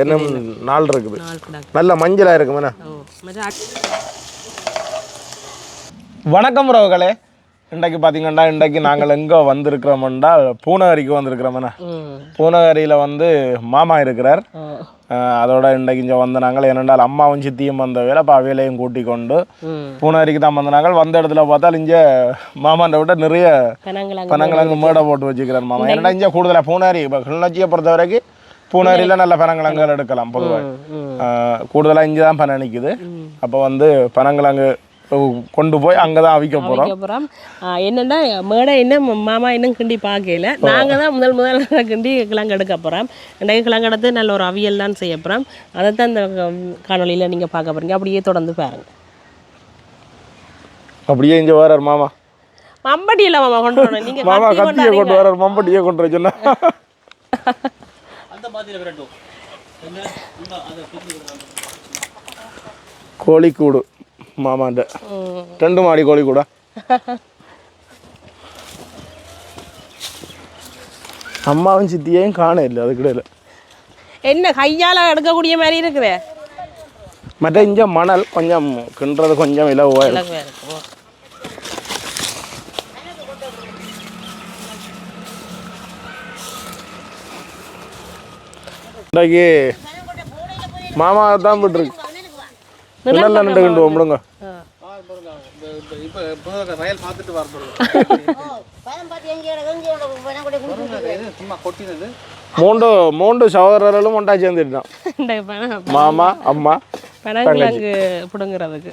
இன்னும் நாள் இருக்குது. நல்ல மஞ்சளா இருக்குமே ஓ மற்ற அட்- வணக்கம் உறவுகளே. இன்றைக்கு பார்த்தீங்கன்னா இன்றைக்கு நாங்கள் எங்கே வந்திருக்கிறோம் என்றால் பூனகரிக்கு வந்திருக்கிறோம்ண்ணா பூனகரியில் வந்து மாமா இருக்கிறார். அதோட இன்றைக்கு இங்கே வந்த நாங்கள் ஏனென்றால் அம்மாவும் சித்தியும் வந்த வேலை அப்போ அவையிலையும் கூட்டி கொண்டு பூனகரிக்கு தான் வந்த நாங்கள். வந்த இடத்துல பார்த்தால் இங்கே மாமாண்ட விட நிறைய பனங்கிழங்கு மேடை போட்டு வச்சுக்கிறார் மாமா. ஏன்னா இங்கே கூடுதலாக பூனாரி இப்போ கிளிநொச்சியை பொறுத்த வரைக்கும் பூனாரியில் நல்ல பனங்கிழங்குகள் எடுக்கலாம் பொதுவாக கூடுதலாக இங்கே தான் பனை நிற்குது அப்போ வந்து பனங்கிழங்கு கொண்டு போய் அங்கே தான் அவிக்க போகிறோம் என்னென்னா மேடை இன்னும் மாமா இன்னும் கிண்டி பார்க்கல நாங்கள் தான் முதல் முதல் கிண்டி கிழங்கு எடுக்க போகிறோம் இன்றைக்கு கிழங்கு எடுத்து நல்ல ஒரு அவியல் தான் செய்ய போகிறோம் அதை தான் இந்த காணொலியில் நீங்கள் பார்க்க போகிறீங்க அப்படியே தொடர்ந்து பாருங்க. அப்படியே இங்கே வரார் மாமா. மம்பட்டி இல்லை மாமா கொண்டு வரணும். நீங்கள் மாமா கத்தியை கொண்டு வரார் மம்பட்டியை கொண்டு வர சொன்னா. கோழிக்கூடு மாமாண்ட. ரெண்டு மாடி கோழிக்கூடா. அம்மாவும் சித்தியையும் காண இல்லை அதுக்கிடையில் என்ன கையால் எடுக்கக்கூடிய மாதிரி இருக்குது மற்ற இங்கே மணல் கொஞ்சம் கிண்டுறது கொஞ்சம் இலவாக இருக்கும் இன்றைக்கு மாமா தான் விட்டுருக்கு நிழல்ல நின்று கிண்டு விடுங்க மூன்று மூன்று சகோதரர்களும் ஒன்றா சேர்ந்துட்டான் மாமா அம்மா பிடுங்குறதுக்கு.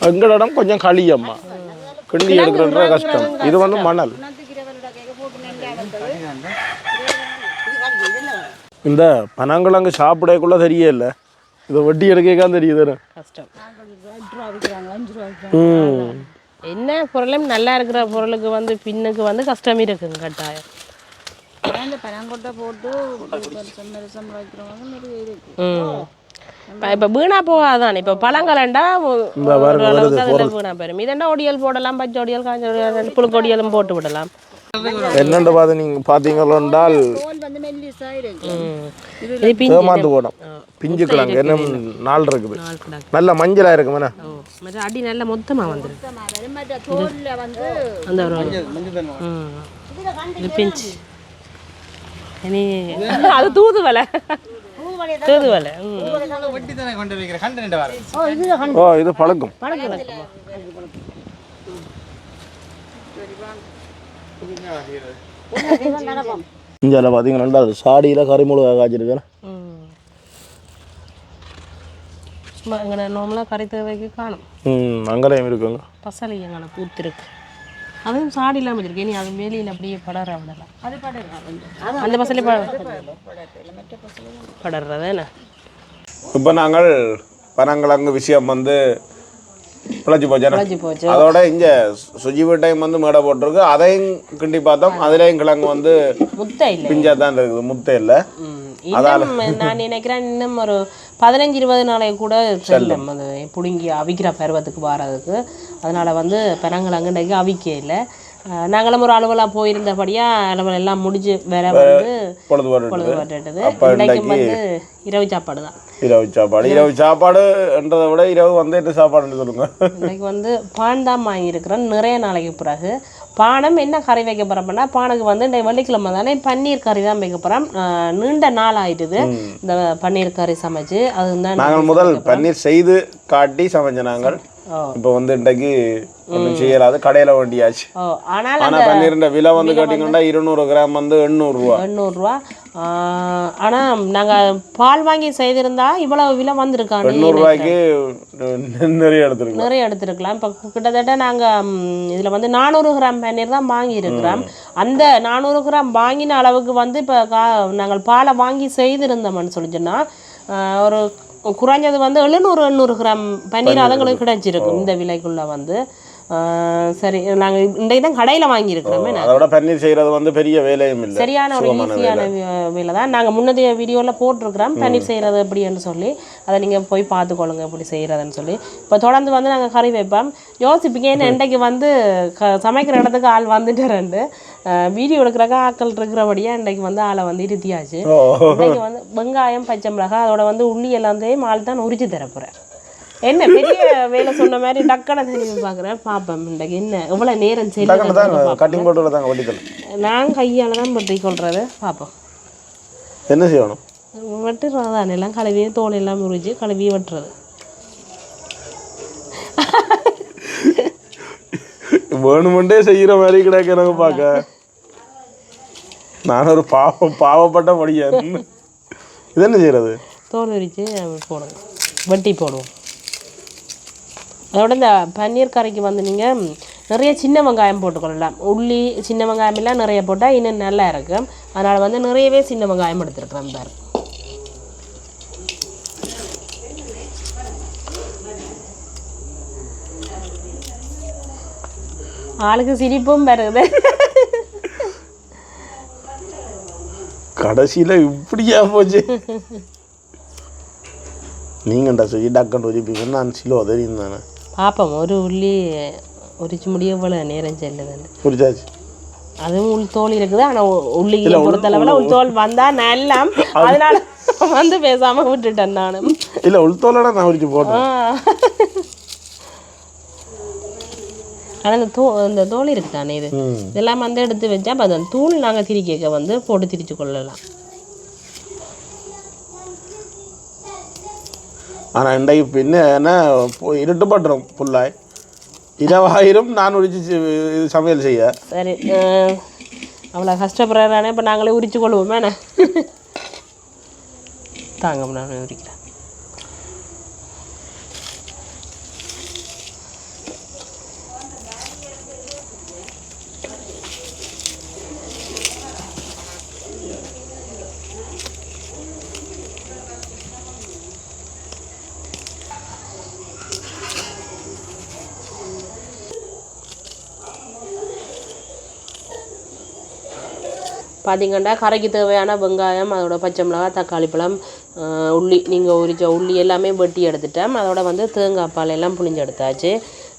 எங்கள் இடம் கொஞ்சம் களி அம்மா. கிண்டி எடுக்கிறன்ற கஷ்டம். இது வந்து மணல். இந்த பனங்கிழங்கு சாப்பிடக்குள்ள தெரியல இதை வட்டி எடுக்கதான் தெரியுது கஷ்டம். ம். என்ன பொருளும் நல்லா இருக்கிற பொருளுக்கு வந்து பின்னுக்கு வந்து கஷ்டம் இருக்குங்க கட்டாயம். பனங்கொட்டை போட்டு வைக்கிறவங்க நிறைய இருக்கு. ம். இப்ப- வீணா போகாதான்? இப்ப பழங்களண்டா அதில் வீணா போயிடும் இதெண்டா ஒடியல் போடலாம் பச்சை ஒடியல் காஞ்ச ஒடியல் புழுக்கொடியலும் போட்டு விடலாம். என்னென்று பார்த்து நீங்கள் பார்த்தீங்களென்றால் இருக்கு ஏமாந்து போடும். பிஞ்சு கிழங்கு இன்னும் நாள் இருக்குது. நல்ல மஞ்சளாக இருக்குமே ஓ மற்ற அடி நல்ல மொத்தமா வந்துடும் சுத்தமா வரும். மற்ற தோல்ல வந்து அந்த ஒரு ம் இது பிஞ்சு இனி அது தூதுவலை தூதுவலை ம் ஓ இது பழக்கம். பழக்கிழக்குமா இந்தியாவில் பார்த்தீங்கன்னா அது சாடியில் கறிமுழுகா காய்ச்சிருக்கேன். நார்மலாக கறி தேவைக்கு காணும். ம் அங்கேயும் இருக்குங்க. பசலை எங்களை பூத்திருக்கு. அதுவும் சாடி இல்லாமல் வச்சிருக்கு இனி அது வேலியில் அப்படியே படர விடலாம் அது அந்த பசலை படர்றது என்ன இப்போ நாங்கள் பனங்கிழங்கு விஷயம் வந்து பிழைச்சி போச்சு அதோட இங்கே சுஜிவு டைம் வந்து மேடை போட்டிருக்கு. அதையும் கிண்டி பார்த்தோம். அதுலேயும் கிழங்கு வந்து முத்தை பிஞ்சா தான் இருக்குது. முட்டை இல்லை. நான் நினைக்கிறேன் இன்னும் ஒரு பதினஞ்சு இருபது நாளைக்கு கூட செல்லும். அது பிடுங்கி அவிக்கிற பருவத்துக்கு வர்றதுக்கு அதனால வந்து பெரங்கலங்கு இன்றைக்கு அவிக்க இல்லை. நாங்களும் ஒரு அலுவலாக போயிருந்தபடியாக அலுவல் எல்லாம் முடிஞ்சு வேற வந்து பொழுது இன்றைக்கும் வந்து இரவு சாப்பாடு தான் இரவு சாப்பாடு. இரவு. சாப்பாடுன்றதை விட இரவு வந்து என்ன சாப்பாடுன்னு சொல்லுங்க. இன்னைக்கு வந்து பான் தான் வாங்கியிருக்கிறேன் நிறைய நாளைக்கு பிறகு. பானம் என்ன கறி வைக்க போகிறோம்னா பானுக்கு வந்து இந்த வெள்ளிக்கிழமை தானே பன்னீர் கறி தான் வைக்க போகிறோம் நீண்ட நாள் ஆயிட்டுது. இந்த பன்னீர் கறி சமைச்சு அதுதான் நாங்கள் முதல் பன்னீர் செய்து காட்டி சமைச்ச நாங்கள். இப்போ வந்து இன்றைக்கு ஒன்றும் செய்யலாது. கடையில் வண்டியாச்சு. ஆனால் பன்னீருண்ட விலை வந்து கேட்டிங்கன்னா இருநூறு கிராம் வந்து எண்ணூறுரூவா. எண்ணூறுரூவா. ஆனால் நாங்கள் பால் வாங்கி செய்திருந்தா இவ்வளவு விலை வந்திருக்கான்னு எண்ணூறுரூவாய்க்கு நிறைய எடுத்துருக்கோம் நிறைய எடுத்துருக்கலாம். இப்போ கிட்டத்தட்ட நாங்கள் இதில் வந்து நானூறு கிராம் பன்னீர் தான் வாங்கியிருக்கிறோம். அந்த நானூறு கிராம் வாங்கின அளவுக்கு வந்து இப்போ கா நாங்கள் பாலை வாங்கி செய்திருந்தோம்னு சொல்லி சொன்னா, ஆஹ், ஒரு குறைஞ்சது வந்து எழுநூறு எண்ணூறு கிராம் பன்னீர் அதுங்களுக்கு கிடைச்சிருக்கும். இந்த விலைக்குள்ள வந்து. சரி. நாங்கள் இன்றைக்கு தான் கடையில் வாங்கியிருக்கிறோமே அதோட பன்னீர் செய்கிறது வந்து பெரிய வேலையும் இல்லை. சரியான ஒரு ஈஸியான வேலை. தான் நாங்கள் முன்னதைய வீடியோவில் போட்டிருக்கிறோம். பன்னீர் செய்கிறது எப்படின்னு சொல்லி. அதை நீங்கள் போய் பார்த்துக்கொள்ளுங்க எப்படி செய்கிறதுன்னு சொல்லி. இப்போ தொடர்ந்து வந்து நாங்கள் கறி வைப்போம். யோசிப்பீங்க என்ன இன்றைக்கு வந்து க சமைக்கிற இடத்துக்கு ஆள் வந்துட்டு ரெண்டு வீடியோ எடுக்கிறக்க ஆட்கள் இருக்கிறபடியாக இன்றைக்கு வந்து ஆளை வந்து இருத்தியாச்சு. இன்றைக்கு வந்து வெங்காயம் பச்சை மிளகாய் அதோட வந்து உள்ளி எல்லாத்தையும் ஆள் தான் உரிச்சு தரப்போகிறேன் என்ன பெரிய வேலை சொன்ன மாதிரி டக்கனை தெரிஞ்சு பார்க்குறேன். பார்ப்பேன் இன்றைக்கு என்ன எவ்வளோ நேரம் சரி கட்டிங் போட்டு தாங்க வட்டித்தல் நான் கையால் தான் பற்றி கொள்றது. பார்ப்போம் என்ன செய்யணும்? வெட்டுறது தான் எல்லாம் கழுவி தோல் எல்லாம் உரிச்சு கழுவி வெட்டுறது. வேணுமெண்டே செய்கிற மாதிரி கிடைக்க எனக்கு பார்க்க. நான் ஒரு பாவ பாவப்பட்ட படியா இது என்ன செய்யறது? தோல் உரித்து போடுங்க. வெட்டி போடுவோம். அதோட இந்த பன்னீர் கறிக்கு வந்து நீங்கள் நிறைய சின்ன வெங்காயம் போட்டுக்கொள்ளலாம். உள்ளி சின்ன வெங்காயம் எல்லாம் நிறைய போட்டால் இன்னும் நல்லா இருக்கும். அதனால் வந்து நிறையவே சின்ன வெங்காயம் எடுத்துருக்குறேன் பாரு. ஆளுக்கு சிரிப்பும் வருது. கடைசியில் இப்படியா போச்சு? நீங்கண்டா சொல்லி டக்குன்னு ஒழிப்பீங்க நான் சிலோ தெரியும் தானே பார்ப்போம் ஒரு உள்ளி உரிச்சு முடிய போல நேரம் செல்லுதுன்னு. புரிஞ்சாச்சு. அதுவும் உள் தோல் இருக்குது. ஆனால் உள்ளி பொறுத்தளவில் உள் தோல் வந்தால் நல்லா அதனால வந்து பேசாம விட்டுட்டேன் நானும். இல்லை உள்தோலோட நான் உரிச்சு போட்டேன். ஆனால் இந்த தோ இந்த தோல் இருக்கு தானே இது இதெல்லாம் வந்து எடுத்து வச்சா அப்ப அந்த தூள் நாங்கள் திரிக்க வந்து போட்டு திரிச்சு கொள்ளலாம். ஆனால் இன்றைக்கு பின்ன என்ன பட்டுரும் இருட்டுப்பட்டுரும் ஃபுல்லாய் இரவாயிரம் நான் உரிச்சு இது சமையல் செய்ய. சரி அவ்வளோ கஷ்டப்படுறானே இப்போ நாங்களே உரிச்சு கொள்வோமே தாங்க நான் உரிக்கிறேன் பார்த்தீங்கன்னா கரைக்கு தேவையான வெங்காயம் அதோட பச்சை மிளகாய் தக்காளி பழம் உள்ளி நீங்கள் உரிச்ச உள்ளி எல்லாமே வெட்டி எடுத்துட்டேன். அதோட வந்து தேங்காய் பால் எல்லாம் புளிஞ்சு எடுத்தாச்சு.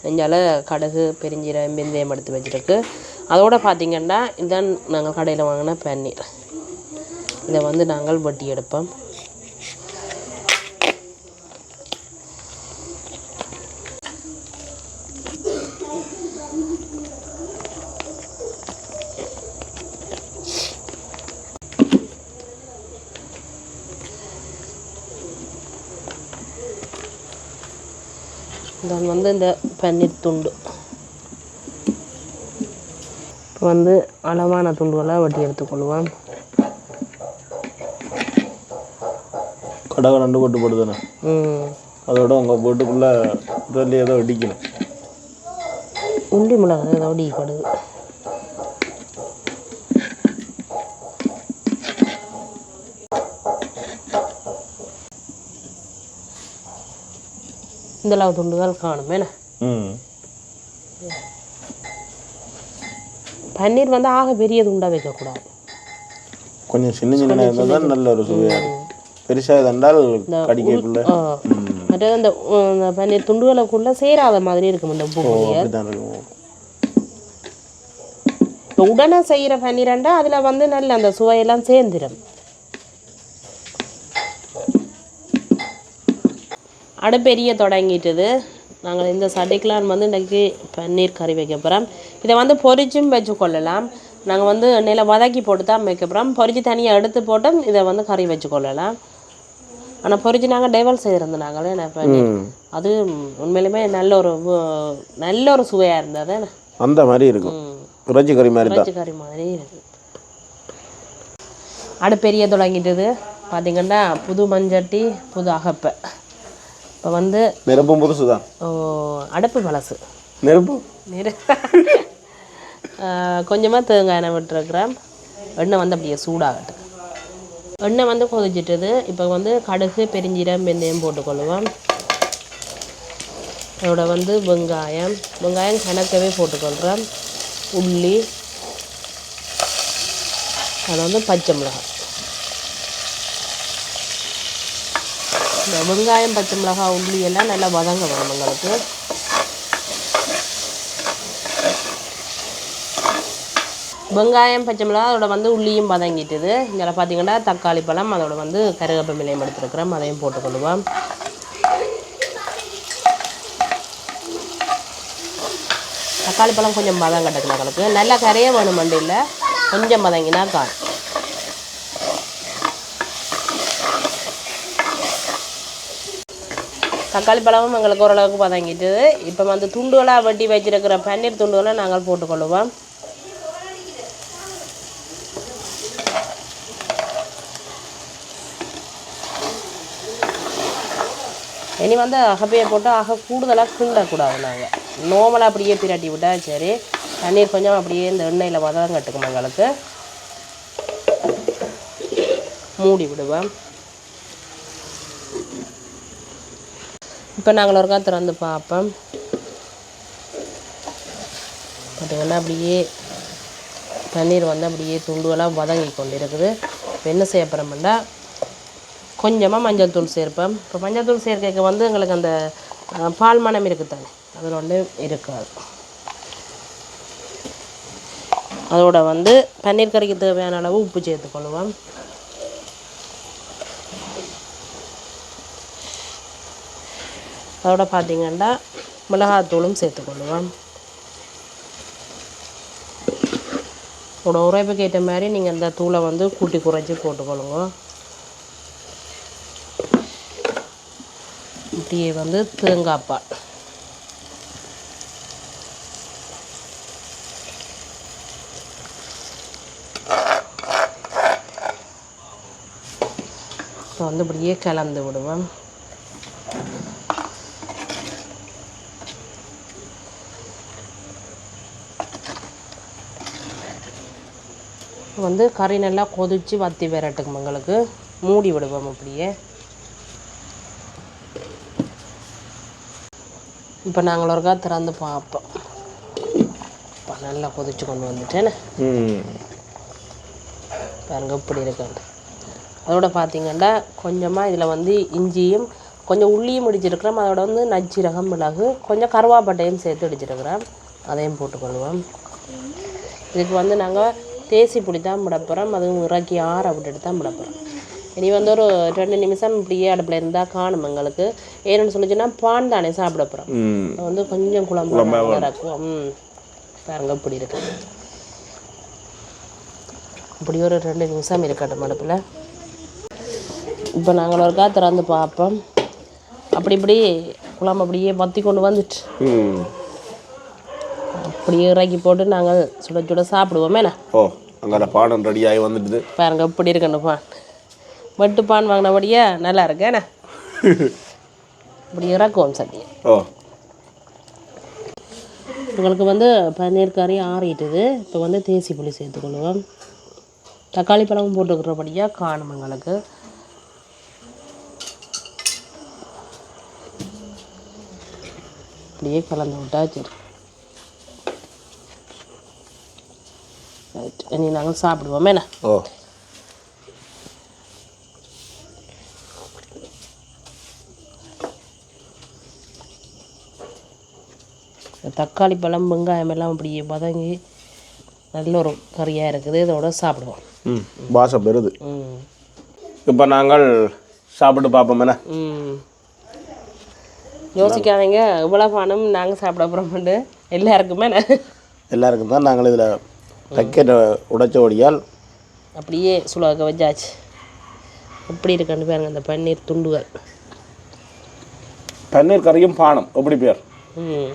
இஞ்சால கடுகு பெருஞ்சீரகம் வெந்தயம் எடுத்து வச்சுருக்கு. அதோட பார்த்தீங்கன்னா இதான் நாங்கள் கடையில் வாங்கின பன்னீர். இதை வந்து நாங்கள் வெட்டி எடுப்போம். இதான் வந்து இந்த பன்னீர் துண்டு. இப்போ வந்து அளவான துண்டுகளாக வெட்டி எடுத்துக்கொள்வோம். கடை ரெண்டு போட்டு போடுதானே ம். அதோட உங்கள் போட்டுக்குள்ளே இதில் ஏதோ இடிக்கணும் உள்ளி மிளகாய் ஏதாவது ஈடுபடுது துண்டுகள் காணும் என்ன ம் பன்னீர் வந்து ஆக பெரிய துண்டாக வைக்கக்கூடாது கொஞ்சம் சின்ன சின்ன இருந்தால் நல்ல ஒரு சுவையாக பெருசாக இருந்தால் கடிக்கக்குள்ள மற்றது அந்த பன்னீர் துண்டுகளுக்குள்ளே சேராத மாதிரி இருக்கும் இந்த உப்பு உடனே செய்கிற பன்னீரண்டா அதில் வந்து நல்ல அந்த சுவையெல்லாம் சேர்ந்துடும் அடுப்பெரிய தொடங்கிட்டுது. நாங்கள் இந்த சட்டிக்கெலாம் வந்து இன்றைக்கி பன்னீர் கறி வைக்க போகிறோம் இதை வந்து பொரிச்சும் வச்சு கொள்ளலாம். நாங்கள் வந்து எண்ணெயில் வதக்கி போட்டு தான் வைக்க போகிறோம் பொரிச்சு தனியாக எடுத்து போட்டு இதை வந்து கறி வச்சு கொள்ளலாம். ஆனால் பொரிச்சு நாங்கள் டைவல் செய்திருந்தோம் நாங்களே அது உண்மையிலுமே நல்ல ஒரு நல்ல ஒரு சுவையாக இருந்தது. அந்த மாதிரி இருக்கும். இறைச்சி கறி மாதிரி தான். இறைச்சிக்கறி மாதிரி இருக்கு. அடுப்பெரிய தொடங்கிட்டது. பார்த்தீங்கன்னா புது மஞ்சட்டி புது அகப்பை. இப்போ வந்து நெருப்பும் புதுசு தான் ஓ, அடுப்பு பழசு நெருப்பு? நிறு கொஞ்சமாக தேங்காய் எண்ணெய் விட்டுருக்குறேன் எண்ணெய் வந்து அப்படியே சூடாகட்டும். எண்ணெய் வந்து கொதிச்சிட்டது. இப்போ வந்து கடுகு பெருஞ்சீரம் வெந்தயம் போட்டுக்கொள்ளுவோம் அதோட வந்து வெங்காயம். வெங்காயம் கணக்கவே போட்டுக்கொள்கிறேன் உள்ளி அது வந்து பச்சை மிளகாய். இந்த வெங்காயம் பச்சை மிளகாய் உள்ளி எல்லாம் நல்லா வதங்க வேணும் எங்களுக்கு. வெங்காயம் பச்சை மிளகாய் அதோட வந்து உள்ளியும் வதங்கிட்டுது. இதில் பார்த்தீங்கன்னா தக்காளி பழம் அதோட வந்து கருவேப்பிலையும் எடுத்துருக்குறோம். அதையும் போட்டுக்கொள்ளுவோம் தக்காளி பழம் கொஞ்சம் மதம் கட்டுக்கணும் எங்களுக்கு. நல்லா கரைய வேணும் மண்டியில். கொஞ்சம் மதங்கினா காணும் தக்காளி பழமும் எங்களுக்கு ஓரளவுக்கு பதங்கிட்டது. இப்போ வந்து துண்டுகளாக வெட்டி வச்சிருக்கிற பன்னீர் துண்டுகளை நாங்கள் போட்டுக்கொள்ளுவோம் இனி வந்து அகப்பையை போட்டு அக கூடுதலாக கிண்டக்கூடாது நாங்கள் நோமலாக அப்படியே பிரட்டி விட்டால் சரி. தண்ணீர் கொஞ்சம் அப்படியே இந்த எண்ணெயில் வதம் கட்டுக்கும் எங்களுக்கு? மூடி விடுவேன் இப்போ நாங்கள் ஒருக்கா திறந்து பார்ப்போம். பார்த்தீங்கன்னா அப்படியே தண்ணீர் வந்து அப்படியே துண்டுகளாக வதங்கி கொண்டு இருக்குது இப்போ என்ன செய்ய போகிறோம்னா கொஞ்சமாக மஞ்சள் தூள் சேர்ப்பேன் இப்போ மஞ்சள் தூள் சேர்க்கைக்கு வந்து எங்களுக்கு அந்த பால் மனம் இருக்குது தானே அதில் ஒன்று இருக்காது. அதோட வந்து பன்னீர் கறிக்கு தேவையான அளவு உப்பு சேர்த்துக்கொள்வோம் அதோட பார்த்தீங்கன்னா மிளகாத்தூளும் சேர்த்துக்கொள்ளுவோம் உங்களோட உரைப்புக்கு ஏற்ற மாதிரி நீங்கள் அந்த தூளை வந்து கூட்டி குறைச்சி போட்டுக்கொள்ளுங்க இப்படியே வந்து தேங்காய்ப்பால் இப்போ வந்து இப்படியே கலந்து விடுவேன் வந்து கறி நல்லா கொதித்து வத்தி விரட்டுக்கும் எங்களுக்கு. மூடி விடுவோம் அப்படியே. இப்போ நாங்கள் ஒருக்கா திறந்து பார்ப்போம். இப்போ நல்லா கொதிச்சு கொண்டு வந்துட்டேன்னு பாருங்க இப்படி இருக்கு. அதோட பார்த்தீங்கன்னா கொஞ்சமாக இதில் வந்து இஞ்சியும் கொஞ்சம் உள்ளியும் இடிச்சிருக்கிறோம். அதோட வந்து நச்சீரகம் மிளகு கொஞ்சம் கருவாப்பட்டையும் சேர்த்து இடிச்சிருக்கிறோம். அதையும் போட்டுக்கொள்வோம். இதுக்கு வந்து நாங்கள் தேசி புளி தான் விட போகிறோம் அதுவும் இறக்கி ஆற விட்டுட்டு தான் விட போகிறோம் இனி வந்து ஒரு ரெண்டு நிமிஷம் இப்படியே அடுப்பில் இருந்தால் காணும் எங்களுக்கு. ஏன்னு சொல்லிச்சுன்னா பான் தானே சாப்பிட போகிறோம் வந்து கொஞ்சம் குழம்பு இறக்குவோம் ம். பாருங்க இப்படி இருக்கு. இப்படி ஒரு ரெண்டு நிமிஷம் இருக்கட்டும் அடுப்பில். இப்போ நாங்கள் ஒருக்கா திறந்து பார்ப்போம். அப்படி இப்படி குழம்பு அப்படியே பற்றி கொண்டு வந்துட்டு. அப்படியே இறக்கி போட்டு நாங்கள் சுட சுட சாப்பிடுவோமே ஓ அங்கே பாடம் ரெடி ஆகி வந்துடுது. பாருங்க இப்படி இருக்கணும் பான். வெட்டு பான் வாங்கினபடியா நல்லா இருக்கு என்ன இப்படி இறக்குவோம் சட்டியை. ஓ. உங்களுக்கு வந்து பன்னீர் கறி ஆறிட்டுது. இப்போ வந்து தேசி புளி சேர்த்துக்கொள்ளுவோம் தக்காளி பழமும் போட்டுக்கிறபடியாக காணும் எங்களுக்கு. அப்படியே கலந்து விட்டா சரி ரைட் இனி நாங்கள் சாப்பிடுவோம் என்ன ஓ தக்காளி பழம் வெங்காயம் எல்லாம் அப்படியே வதங்கி நல்ல ஒரு கறியாக இருக்குது இதோட சாப்பிடுவோம் ம் வாசம் பெறுது ம் இப்போ நாங்கள் சாப்பிட்டு பார்ப்போம் என்ன ம் யோசிக்காதீங்க இவ்வளோ பணம் நாங்கள் சாப்பிட போகிறோம்ட்டு எல்லாருக்குமே எல்லாருக்கும் தான் நாங்கள் இதில் பக்கெட்டை உடைச்ச ஒடியால் அப்படியே சுலக வச்சாச்சு. எப்படி இருக்குன்னு பாருங்க அந்த பன்னீர் துண்டுகள். பன்னீர் கறியும் பானம். எப்படி பேர்? ம்.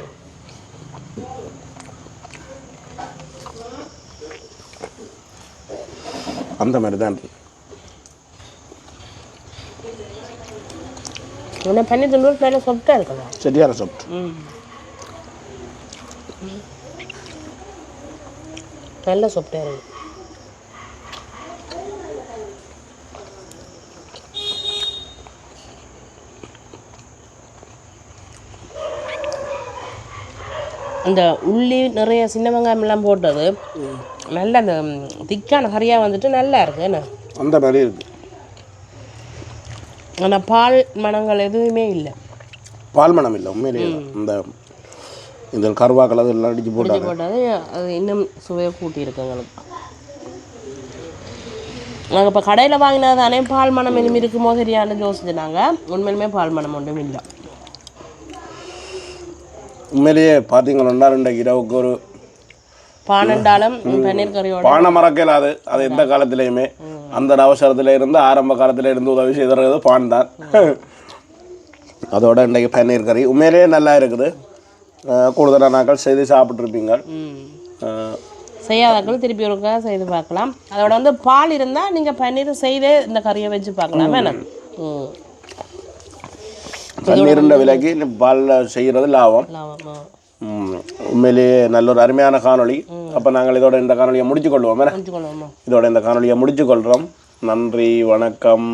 அந்த மாதிரி தான் இருக்கு. ஆனால் பன்னீர் துண்டுகள் நல்லா சாஃப்டாக இருக்கலாம் சரியான சாப்பிட்டு ம். நல்ல இருக்கு. அந்த உள்ளி நிறைய சின்ன வெங்காயம் எல்லாம் போட்டது. நல்ல அந்த திக்கான கறியாக வந்துட்டு நல்லா இருக்கு என்ன? அந்த மாதிரி இருக்கு. ஆனால் பால் மணங்கள் எதுவுமே இல்லை. பால் மணம் இல்லை உண்மையிலேயே. தான். இந்த கருவாக்கள் அது எல்லாம் அடிச்சு போட்டாங்க. போட்டது அது இன்னும் சுவையை கூட்டி இருக்கு எங்களுக்கு. நாங்கள் இப்போ கடையில் வாங்கினது தானே பால் மணம் இனிமே இருக்குமோ சரியான யோசிச்சுனாங்க உண்மையிலுமே பால் மணம் ஒன்றும் இல்லை. உண்மையிலேயே பார்த்தீங்கன்னா ரெண்டு இரவுக்கு ஒரு பானண்டாலும் பன்னீர் கறியோட பானை மறக்கலாது அது. எந்த காலத்திலையுமே. அந்த அவசரத்துல இருந்து ஆரம்ப காலத்துல இருந்து உதவி செய்தது பான் தான். அதோட இன்றைக்கு பன்னீர் கறி. உண்மையிலேயே நல்லா இருக்குது. அஹ் கூடுதலான நாட்கள் செய்து சாப்பிட்ருப்பீங்க செய்யாதாக்கள் திருப்பி ஒருக்கா செய்து பார்க்கலாம். அதோட வந்து பால் இருந்தால் நீங்கள் பன்னீர் செய்தே இந்த கறியை வச்சு பார்க்கலாம். வேணாம். பன்னீருண்ட விலைக்கு பாலில் செய்கிறது லாபம். உண்மையிலேயே நல்ல ஒரு அருமையான காணொளி. அப்போ நாங்கள் இதோட இந்த காணொலியை முடிச்சு கொள்வோம் இதோட இந்த காணொலியை முடிச்சு கொள்கிறோம் நன்றி வணக்கம்.